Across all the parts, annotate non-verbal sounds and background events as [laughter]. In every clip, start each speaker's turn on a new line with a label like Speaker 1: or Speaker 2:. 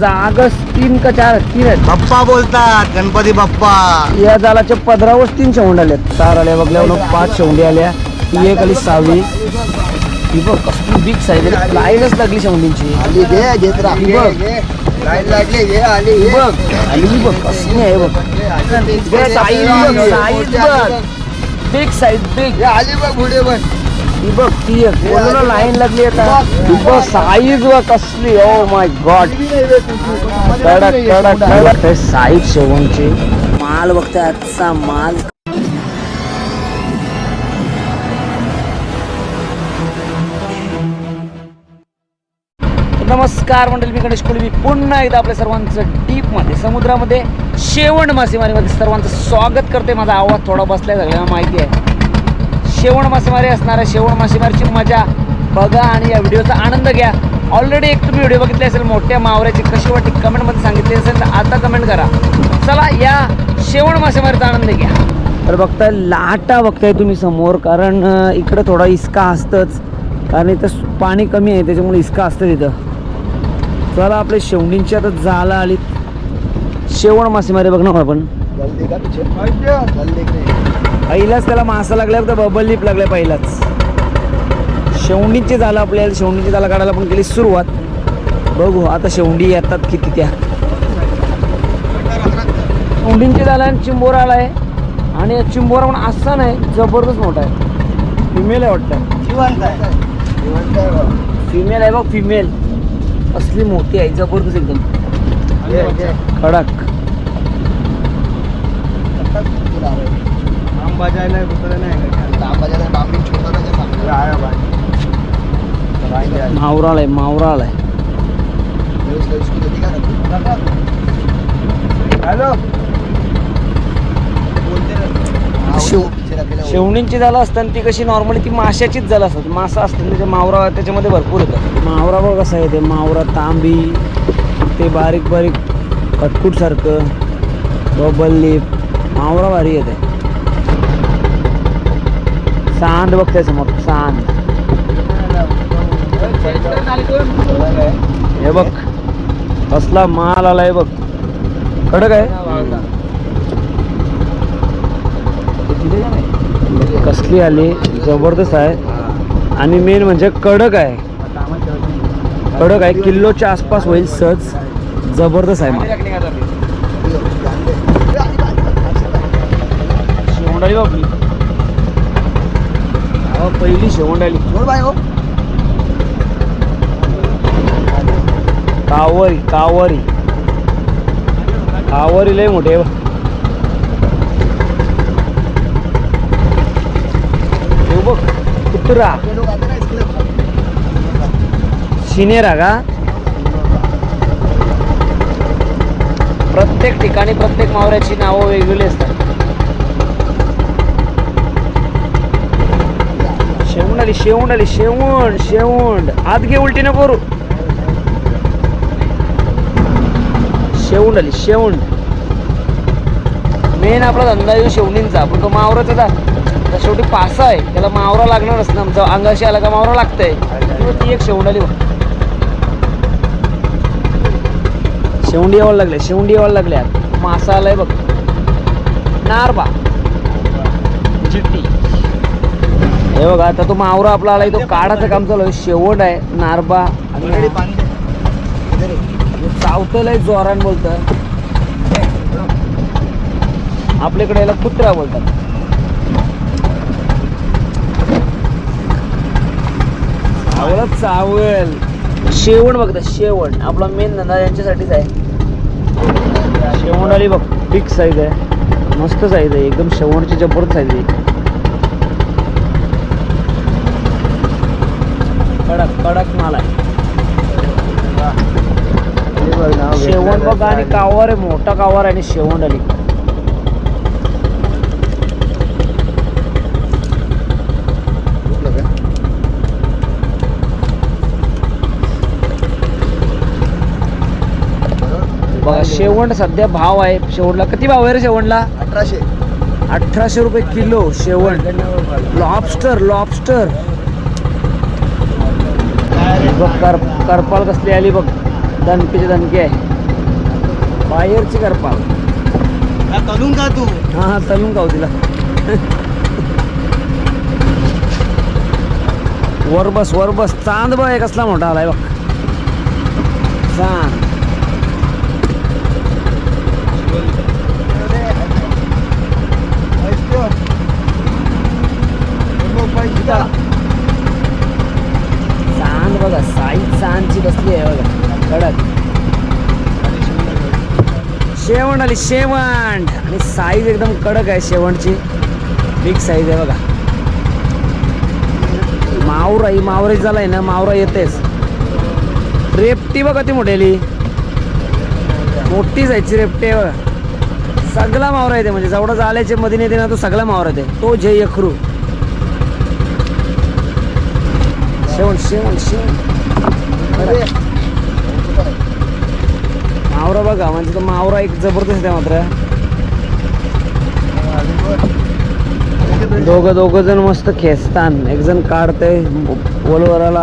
Speaker 1: जागस तीन का चार तीन आहेत.
Speaker 2: बाप्पा बोलतात गणपती बाप्पा.
Speaker 1: या जालाच्या पदरावर तीन शेवंड आल्या चार आल्या बघल्या पाच शेवंडी आल्या. ही एक आली सहावी ही बघ कसली बिग साईज लाईनच लागली शेवंडींची.
Speaker 2: आली घे घेत राहा.
Speaker 1: ही बघ.
Speaker 2: लाईन लागली घे आली.
Speaker 1: बघ. बघ कसली आहे बघ. साईज बघ बघ. बिग साईज बिग
Speaker 2: आली बघ पुढे पण
Speaker 1: ही बघ ती एक पूर्ण लाईन लागली आता. ही बघ साईज व कसली ओ माय गॉड कडक कडक कडक. हे साईज शेवणचे माल बघताय आजचा माल. नमस्कार मंडळी मी गणेश कुलवी. पुन्हा एकदा आपल्या सर्वांचं डीपमध्ये समुद्रामध्ये शेवण मासेमारीमध्ये सर्वांचं स्वागत करते. माझा आवाज थोडा बसलाय सगळ्यांना माहिती आहे. शेवण मासेमारी असणार आहे. शेवण मासेमारीची मजा बघा आणि या व्हिडिओचा आनंद घ्या. ऑलरेडी एक तुम्ही व्हिडिओ बघितले असेल मोठ्या मावऱ्याची कशी वाटते कमेंटमध्ये सांगितली असेल तर आता कमेंट करा. चला या शेवण मासेमारीचा आनंद घ्या. तर बघताय लाटा बघताय तुम्ही समोर कारण इकडं थोडा इस्का असतंच. कारण इथं पाणी कमी आहे त्याच्यामुळे इस्का असतं तिथं चला आपले शेवणींची आता जाला आली शेवण मासेमारी बघणार आपण.
Speaker 2: जल्दी का तुझे जल्दी के.
Speaker 1: पहिलाच त्याला मासा लागल्या तर बबल लिप लागल्या पहिलाच. शेवणीची झालं आपल्याला शेवणीची झाला काढायला पण केली सुरुवात. बघू आता शेवंडी येतात किती त्या. शेवंडींची झाला आणि चिंबोरा आलाय. आणि या चिंबोरा पण असा नाही जबरदस्त मोठा आहे. फिमेल आहे वाटतं.
Speaker 2: जिवंत आहे. जिवंत आहे बघ.
Speaker 1: फिमेल आहे बघ फिमेल असली मोठी आहे जबरदस्त एकदम. कडक
Speaker 2: आता तुला आवडेल.
Speaker 3: आम बजायला कुठं नाही का
Speaker 2: तांबाच्या त्या बांबी छोटा त्याच्या चांगला.
Speaker 3: आहे
Speaker 2: आहे.
Speaker 1: मावराळ आहे मावराळ आहे?
Speaker 3: हॅलो.
Speaker 1: शेव- शेवणींची झालं असतं ती कशी नॉर्मली ती माशाचीच झालं असतात मासा असतं त्याच्या मावरा त्याच्यामध्ये भरपूर येतं मावरा बघ कसं आहे ते मावरा तांबी ते बारीक बारीक कटकूट सारखं बबल लिप मावरा भारी येते सांद बघताय समोर सांद हे बघ. कसला माल आलाय बघ. कडक आहे. कसली आली? जबरदस्त आहे. आणि मेन म्हणजे कडक आहे. कडक आहे. किलोच्या आसपास होईल सहज. जबरदस्त आहे माल. शेवंडाली बापली अहो, पहिली शेवंडाली
Speaker 2: बोल बाय हो.
Speaker 1: Cowrie cowrie. कावरी लय मोठे बघ कुत्रा. शिनेरा का? प्रत्येक ठिकाणी प्रत्येक मावऱ्याची नावं वेगवेगळी असतात. शेवंड आली शेवंड आली शेवंड. शेवंड आत घे उलटी नको करू. शेवंड आली शेवंड. मेन आपला धंदा येऊ शेवणींचा पण तो मावराचा जा. आता शेवटी पासा आहे. त्याला मावरा लागणारच ना आमचा. अंगाशी आला का मावरा लागतंय. ती एक शेवंड आली बघ. शेवंडी यावं लागले शेवंडी यावं लागल्या. मासा आलाय बघ. नार बा हे बघा आता तो मावरा आपला आलाय तो काढाचं काम चालू आहे. शेवट आहे नारबा आणि. चावतलंय जोरान बोलत. आपल्याकडे याला कुत्रा बोलतात. चावलं चावल. शेवण बघता शेवण. आपला मेन धंदा यांच्यासाठीच आहे. शेवण आली बघ बिग साईज आहे. मस्त साईज आहे एकदम शेवणची जबरदस्त साईज आहे. कडक कडक माल आहे. शेवण बघ आणि कावर आहे मोठा कावर आहे आणि शेवण आली? बघा शेवण सध्या भाव आहे शेवणला किती भाव आहे रे शेवणला
Speaker 2: अठराशे.
Speaker 1: अठराशे रुपये किलो शेवण लॉबस्टर लॉबस्टर बघ कर करपाल कसली आली बघ. दणकेची दणके आहे. बाहेरची करपा
Speaker 3: तलून का तू?
Speaker 1: हा हा तलून खाऊ तिला. वर बस वर बस. चांद बघ कसला मोठा आलाय बघ. चांद बघा साई चांदची बसली आहे बघा कडक शेवण आली शेवण आणि साईज एकदम कडक आहे शेवणची बिग साईज आहे बघा. मावराई मावराई झालाय ना मावरा येतेच. रेपटी बघा ती मोठेली मोठी जायची रेपटी बघा. सगळा मावरा येते म्हणजे जेवढा जाल्याचे मध्ये येते ना तो सगळा मावरा येते. तो जे यखरू शेवण शेवण शेवण मावरा बघा म्हणजे तो मावरा एक जबरदस्त आहे मात्र. दोघं दोघं जण मस्त खेचतान एक जण काढते वलवराला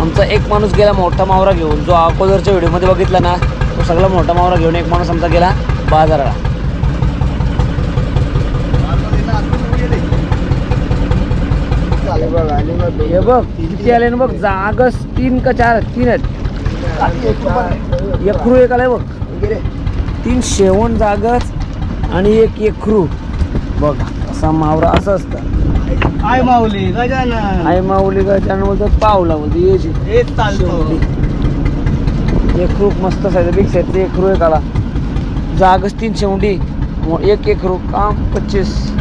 Speaker 1: आमचा एक माणूस गेला मोठा मावरा घेऊन. जो अगोदरच्या व्हिडिओमध्ये बघितला ना तो सगळा मोठा मावरा घेऊन एक माणूस आमचा गेला बाजाराला. हे बघ किती आले ना बघ जागच तीन का चार तीन आहेत. यखरू एक आलाय बघ. तीन शेवण जागच आणि एक यखरू बघ असा मावरा असं असतं.
Speaker 3: आय माऊली गजानन.
Speaker 1: आई माऊली का त्यानं बोलतात पावला बोलतो याची
Speaker 3: हेच चालतो.
Speaker 1: एकरू मस्त साईज बिग साईज एकरू एक आला. जागच तीन शेवंडी मो- एक एकरू काम पच्चीस.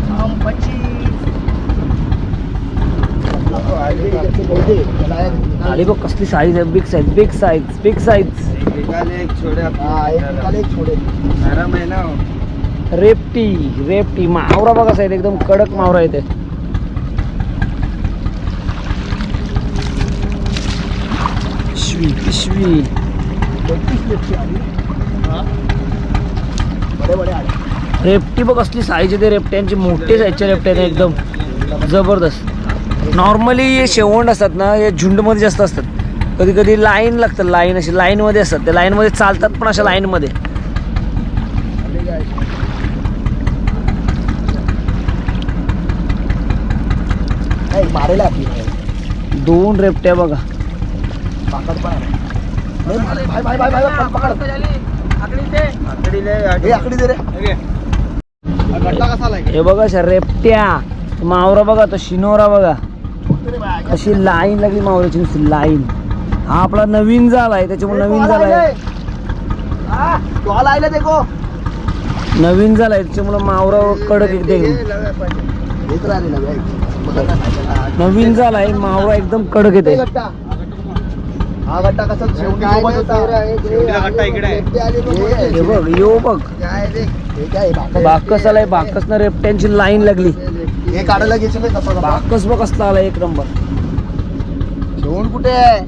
Speaker 1: आली बघ कसली साईज आहे. Big size big size big size
Speaker 3: आहे ना
Speaker 1: रेपटी रेपटी. मावरा बघा साईज एकदम कडक मावरा येते पिशवी रेपटी बघ असली साईज येते रेपट्यांची मोठी साईजच्या रेपट्या आहेत एकदम. जबरदस्त. नॉर्मली हे शेवंड असतात ना हे झुंडमध्ये जास्त असतात. कधी कधी लाईन लागतं लाईन अशी लाईनमध्ये असतात. ते लाईनमध्ये चालतात पण अशा लाईनमध्ये.
Speaker 2: मारेला
Speaker 1: दोन रेपट्या बघा.
Speaker 2: हे
Speaker 1: बघा रेपट्या. मावरा बघा तो शिनोरा बघा. अशी लाईन लागली मावऱ्याची नुसती लाईन. हा आपला नवीन जाल आहे त्याच्यामुळे नवीन
Speaker 2: देखो
Speaker 1: नवीन आहे त्याच्यामुळे मावरा कडक एकदम. नवीन आहे मावरा एकदम कडक येते
Speaker 2: हे गट्टा. गट्टा कसा शेवटी सोबत होता.
Speaker 3: शेवटीला गट्टा इकडे आहे.
Speaker 1: बघ यो बघ.
Speaker 2: हे बाकस?
Speaker 1: आलाय बाकस ना रेपट्यांची लाईन लागली.
Speaker 2: हे काढायला कसं
Speaker 1: बाकस बघ आला एक नंबर.
Speaker 2: जेवण कुठे आहे?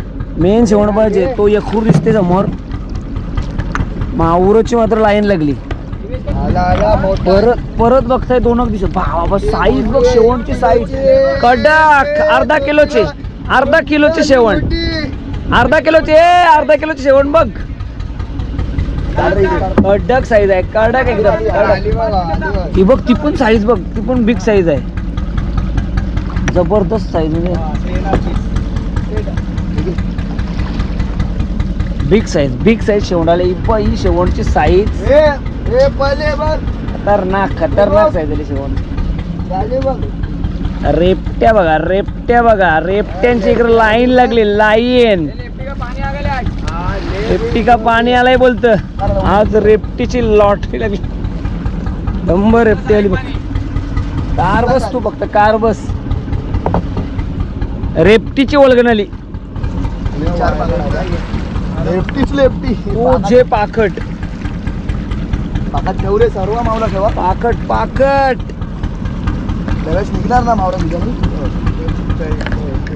Speaker 1: मेन शेवण पाहिजे तो यखूर दिसते समोर. मावरची मात्र लाईन लागली.
Speaker 2: आला आला मोठा.
Speaker 1: परत परत बघताय दोन दिसत बाबा साईज बघ शेवणची साईज कडक अर्धा किलोचे अर्धा किलोचे शेवण. अर्धा किलोचे ए, अर्धा किलोचे शेवण बघ. कडक साईज आहे कडक एकदम
Speaker 2: आली
Speaker 1: कडक
Speaker 2: बघा, आली बघा.
Speaker 1: ती बघ ती पण साईज बघ ती पण बिग साईज आहे. जबरदस्त साईज म्हणजे. बिग साईज बिग साईज शेवणाला ब- ही शेवणची साईज खतरनाक खतरनाक साईज झाली शेवण रेपट्या बघा रेपट्या बघा रेपट्यांची इकडे लाईन लागली लाईन रेपटी का पाणी आलाय बोलत. आज रेपटीची लॉटरी लागली. नंबर रेपटी आली बघ. कार बस तू फक्त कार बस. रेपटीची ओळखण आली.
Speaker 2: लेफ्टीच लेफ्टी
Speaker 1: तू जे
Speaker 2: ठेव रे सर्व मावला ठेवा.
Speaker 1: पाकट पाकट
Speaker 2: त्यावेळेस निघणार ना मावरा तुझ्या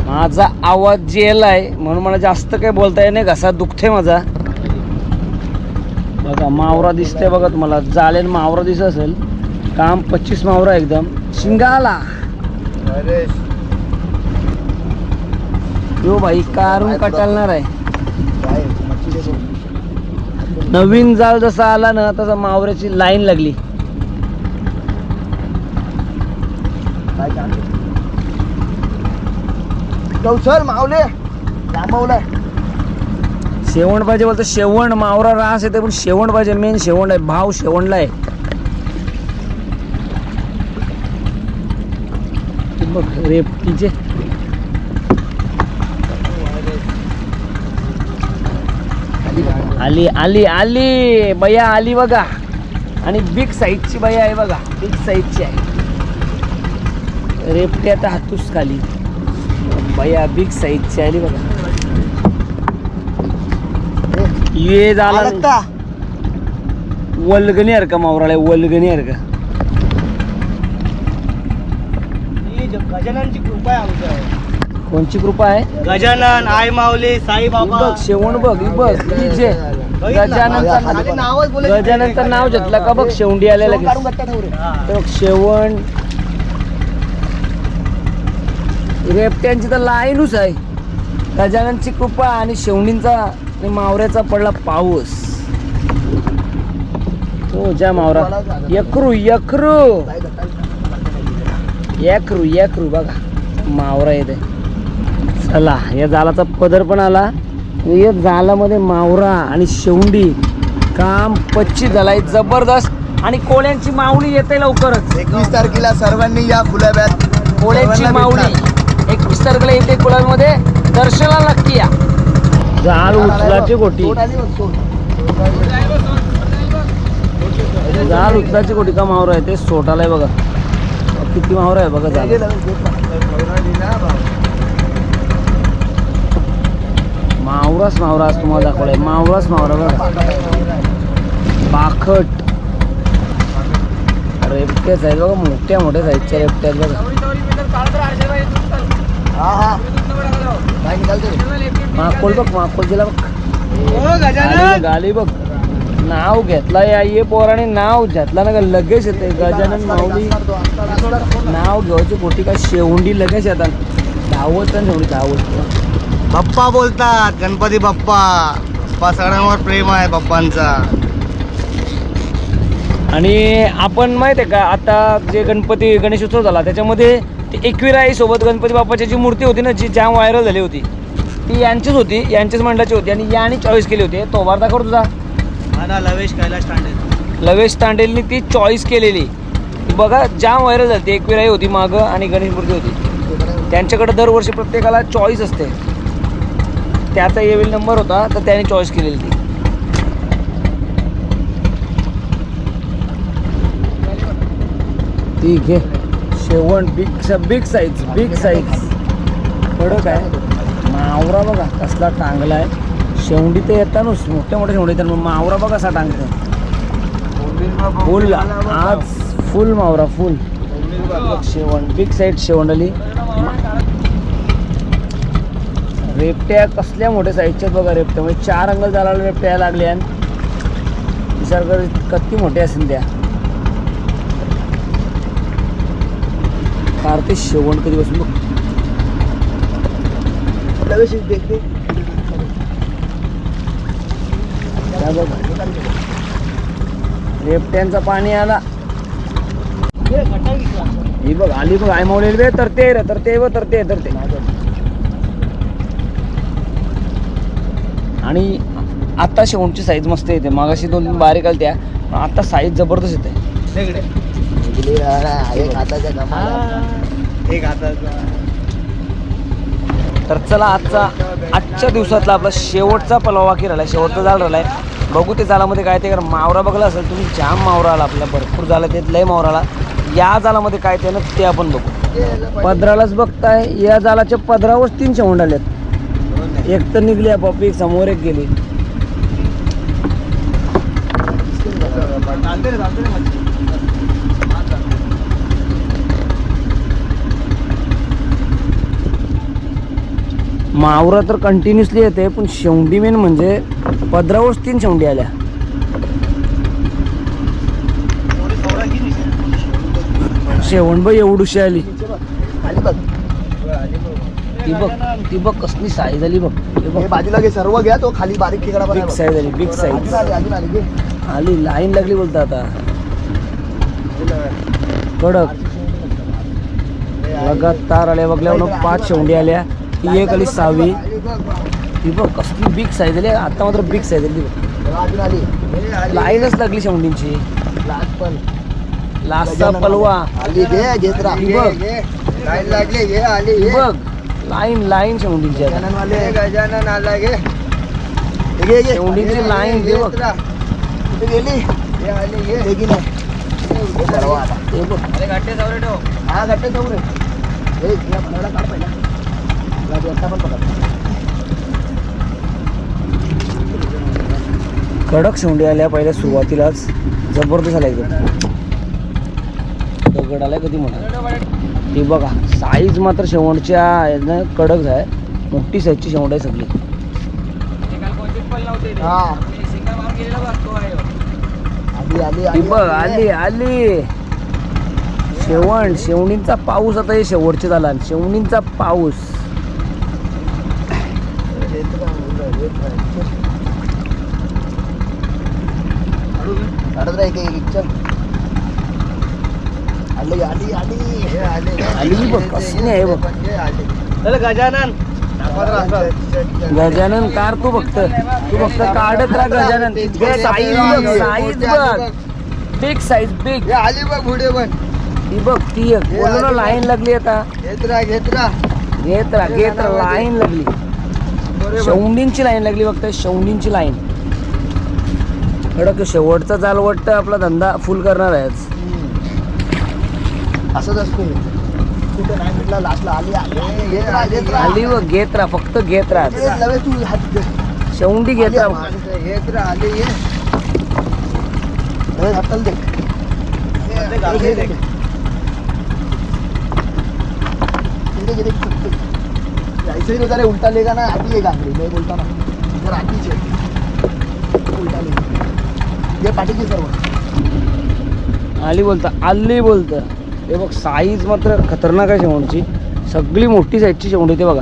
Speaker 1: माझा आवाज जेलाय म्हणून मला जास्त काही बोलता येत नाही. घसा दुखते माझा. बघा मावरा दिसते बघा तुम्हाला. जालेन मावरा दिसत असेल. काम पच्चीस मावरा एकदम. शिंगाला.
Speaker 2: अरे
Speaker 1: यो भाई कारून कटालणार आहे. नवीन जाळ जसा आला ना तसा मावऱ्याची लाईन लागली.
Speaker 2: गवसर मावले. लांबवलाय.
Speaker 1: शेवण पाहिजे बोलतो शेवण मावरा रास येते पण शेवण पाहिजे मेन शेवण आहे भाव शेवणला आहे. बघ रेपटीचे आली आली आली. बया आली बघा. आणि बिग साईजची बया आहे बघा. बिग साईजची आहे. रेपटे आता हातूस खाली. बया बिग साईजची आली बघा. ये झाला. वल्गणी का मावराळे वल्गणी का?
Speaker 3: गजाननची कृपा आहे आमच्या
Speaker 1: कोणची कृपा आहे?
Speaker 3: गजानन आई माऊली साई
Speaker 1: ही
Speaker 3: बाबा.
Speaker 1: बघ शेवण बघ ही बघ ही जे गजाननचा
Speaker 3: खाली नावच.
Speaker 1: गजाननचं नाव घेतलं का बघ शेवंडी आलेलं
Speaker 2: शेवण
Speaker 1: बघ रेपट्यांची तर लाईनच आहे. गजाननची कृपा आणि शेवणींचा आणि मावऱ्याचा पडला पाऊस. हो ज्या मावरा. यकरू यकरू. यकरू यकरू बघा. मावरा येते. चला या जालाचा पदर पण आला. या जालामध्ये मावरा आणि शेवंडी. काम पच्चीस झालाय जबरदस्त. आणि कोळ्यांची मावणी येते लवकरच.
Speaker 2: एकवीस तारखेला सर्वांनी या खुल्याब्यात
Speaker 1: कोळ्यांची मावणी. एकवीस तारखेला येते कुळांमध्ये दर्शनाला नक्की या. जाल उचलाची गोटी. जाल उचलाची गोटी का मावरा आहे? ते सोटाला आहे बघा. किती मावरा आहे बघा जाल
Speaker 2: गेलं, गेलं.
Speaker 1: मावराच मावरा तुम्हाला दाखवलाय. मावराच मावरा बघा. बाखट रेपट्याच आहेत बघा मोठ्या मोठ्या साईजच्या रेपट्या आहेत बघा. माकोल बघ माकोल दिला बघ
Speaker 3: गाली
Speaker 1: बघ, नाव घेतला या ये पोराने नाव घेतला ना का लगेच येते गजानन माऊली. नाव घेऊची मोठी काय शेवंडी लगेच येतात. धावत आणि धावत.
Speaker 3: बाप्पा बोलतात गणपती बाप्पा. बाप्पा सगळ्यांवर प्रेम आहे बाप्पांचा.
Speaker 1: आणि आपण माहिती आहे का आता जे गणपती गणेशोत्सव झाला त्याच्यामध्ये ती एकविराई सोबत गणपती बाप्पाची जी मूर्ती होती ना जी जाम व्हायरल झाली होती ती यांचीच होती यांचीच मंडळाची होती आणि याने चॉईस केली होती. तो वार्ता कर तुझा.
Speaker 3: हा ना लवेश कैलाश तांडे
Speaker 1: लवेश तांडेलनी ती चॉईस केलेली. बघा जाम व्हायरल झाली ती एकविराई होती मागं आणि गणेश मूर्ती होती. त्यांच्याकडे दरवर्षी प्रत्येकाला चॉईस असते. त्याचा येवेल नंबर होता तर त्याने चॉईस केलेली ती. ठीक आहे शेवण big big size big size कडक आहे मावरा बघा कसला टांगला आहे. शेवंडी तर येतानच मोठ्या मोठ्या शेवंडी येतात. मग मावरा बघा कसा टांगतो. फुल आज फुल मावरा फुल शेवण बिग साईड शेवण आली रेपट्या कसल्या मोठ्या साईजच्या बघा रेपट्या. म्हणजे चार अंगल झाला रेपट्या लागल्या विचार कर कत्ती मोठ्या असेल त्या. कार ते शेवण कधी बसून बघ. रेपट्यांचा पाणी आला. ही बघ आली बघ आय मावलेली बे तरते रे तरते व तर ते. आणि आता शेवणची साईज मस्त येते. मागाशी दोन तीन बारीक आली त्या पण आता साईज जबरदस्त येते. तर चला आजचा आजच्या दिवसातला आपला शेवटचा पलवाकी राहिला शेवटचा जाळ राहिलाय. बघू ते जालामध्ये काय ते कारण मावरा बघला असेल तुम्ही जाम मावरा आला आपला. भरपूर झाला ते लय मावरा आला. या जालामध्ये काय ते ना ते आपण बघू. पदरालाच बघताय या जालाच्या पदरावर तीन शेवंड आलेत. एक तर निघली आपोआप एक समोर एक गेली. मावरा तर कंटिन्युअसली येते पण शेवंडी मेन म्हणजे पदरावर तीन शेवंडी आल्या. शेवण बाई एवढूशी आली
Speaker 2: बघ.
Speaker 1: ती बघ ती बघ कसली साईज झाली बघ. हे
Speaker 2: हे
Speaker 1: बघ
Speaker 2: बाजूला घे सर्व घ्या तो खाली बारीक खेकडा पण
Speaker 1: बिग
Speaker 2: बघ.
Speaker 1: साईज झाली बिग
Speaker 2: अजून
Speaker 1: साईज
Speaker 2: आली अजून आली घे.
Speaker 1: आली लाईन लागली बोलता आता. कडक. लगातार आल्या बघल्यावर पाच शेवंडी आल्या. ती एक आली सहावी. ती बघ कसली बिग साईज झाली आता मात्र बिग साईज झाली बघ.
Speaker 2: तेव्हा अजून आली.
Speaker 1: लाईनच लागली शेवंडींची.
Speaker 2: लास्ट पण.
Speaker 1: लास्टचा पलवा.
Speaker 2: आली. घे घेत राहा.
Speaker 1: ही बघ.
Speaker 3: लागली घे आली
Speaker 1: ही बघ. लाईन लाईन शेवंडींची आता.
Speaker 2: गजाननवाले.
Speaker 3: गजानन आला
Speaker 2: हे घे, घे.
Speaker 1: शेवंडींची लाईन दे बघ.
Speaker 2: कुठे गेली.
Speaker 3: हे आली घे
Speaker 2: हे की नाही हे आता.
Speaker 1: बघ
Speaker 3: अरे ठेव.
Speaker 2: हा गट्टे जाऊ रे हे या काढ पहिला. या बेटा पण पकड
Speaker 1: कडक शेवंडी आल्या पहिल्या सुरुवातीलाच. जबरदस्त आल्या एकदम दगड आलाय कधी म्हणा. ती बघा साईज मात्र शेवंडच्या यानं कडक आहे मोठी साईजची शेवंड आहे सगळी.
Speaker 2: हा. आली
Speaker 1: बघ आली. आली शेवण शेवणींचा पाऊस आता हे शेवटचे झाला. शेवणींचा पाऊस.
Speaker 2: एक आली आली आली.
Speaker 3: हे आली.
Speaker 1: आली बघ कसली आहे बघ.
Speaker 3: चल गजानन.
Speaker 1: गजानन कार तू फक्त तू फक्त काढत राहा गजानन. साईज बघ साईज बघ. बिग साईज बिग
Speaker 3: हे आली बघ पुढे पण.
Speaker 1: ती बघ ती ना लाईन लागली आता.
Speaker 3: घेत राहा घेत राहा.
Speaker 1: घेत राहा घेत राहा. लाईन लागली. शौंडींची लाईन लागली बघताय शौंडींची लाईन कडक शेवटचा जालवट आपला धंदा फुल करणार आहेच.
Speaker 2: असंच असतो. कुठे नाही भेटला लास्टला आली. आली.
Speaker 1: आली व घेत राहा फक्त घेत राहा.
Speaker 2: तू.
Speaker 1: शेवंडी घेत राहा
Speaker 3: घेत राहा आली ये.
Speaker 2: हाताला उल्टा लेगा ना आती है गांगड़ी मैं बोलता ना इधर आती है उल्टा लेगा. ये पाठी की सर्व.
Speaker 1: आली बोलता आली बोलतं. हे बघ साईज मात्र खतरनाक आहे शेवणची सगळी मोठी साईजची शेवंडी ते बघा.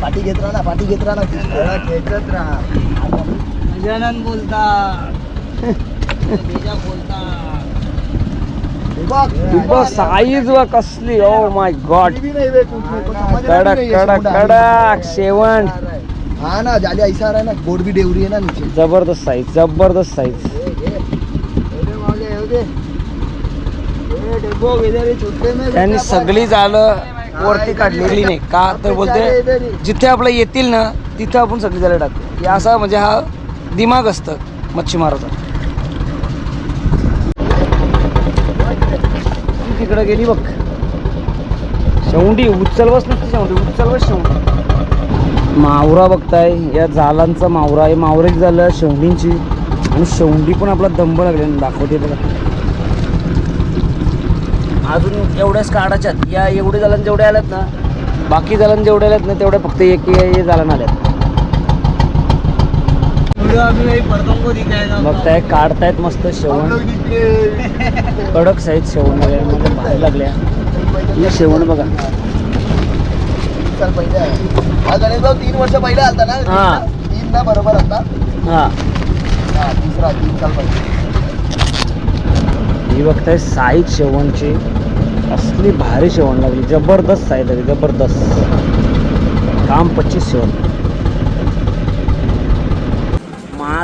Speaker 2: पाठी घेत राहा ना पाठी घेत राहा ना.
Speaker 3: खेचत राहा. गजानन बोलता
Speaker 2: हे [laughs] बघ,
Speaker 1: साईज व कसली? ओ माय गॉड कडक कडक कडक शेवण.
Speaker 2: हाँ ना जाले ऐसा आ रहा है ना. भी डेवरी है ना नीचे
Speaker 1: जबरदस्त साईज जबरदस्त साईज त्यांनी सगळी जालं वरती काढलेली नाही का तर बोलते जिथे आपलं येतील ना तिथं आपण सगळी जालं टाकतो असा म्हणजे हा दिमाग असतं मच्छीमाराचा ती तिकडं गेली बघ. शेवंडी उचलवच नसते शेवंडी उचलवच शेवंडी. मावरा बघताय या जालांचा मावरा आहे मावरेच झालं शेवंडींची. आणि शेवंडी पण आपला दंब लागले दाखवते बघा अजून एवढ्याच काढाच्यात या एवढे जालन जेवढे आल्यात ना बाकी जालन जेवढे आल्यात ना तेवढे फक्त एक हे जालन आल्यात. बघताय काढतायत मस्त शेवण. कडक साईज शेवण वगैरे म्हणजे भारी लागल्या. ही शेवण बघा.
Speaker 2: तीन वर्ष पहिले आलता ना?
Speaker 1: हा.
Speaker 2: तीन ना बरोबर आता?
Speaker 1: हा.
Speaker 2: हा तिसरा तीन साल पहिले.
Speaker 1: ही बघताय साईज शेवणची. असली भारी शेवण लागली. जबरदस्त साईज लागली जबरदस्त. काम पच्चीस शेवण.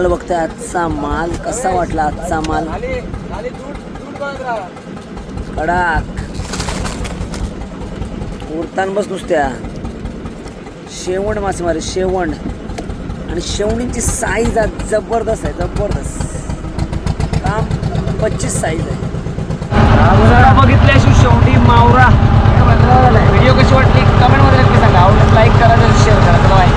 Speaker 1: माल बघतोय आजचा माल कसा वाटला आजचा माल? कडाक. उरतान बस नुसत्या. शेवण मासेमारी शेवण. आणि शेवणींची साईज आज जबरदस्त आहे जबरदस्त. काम पच्चीस साईज आहे. बघितल्याशिवाय शेवटी मावरा. व्हिडिओ कशी वाटली? कमेंटमध्ये नक्की सांगा. आवडत लाईक करा शेअर करा. बाय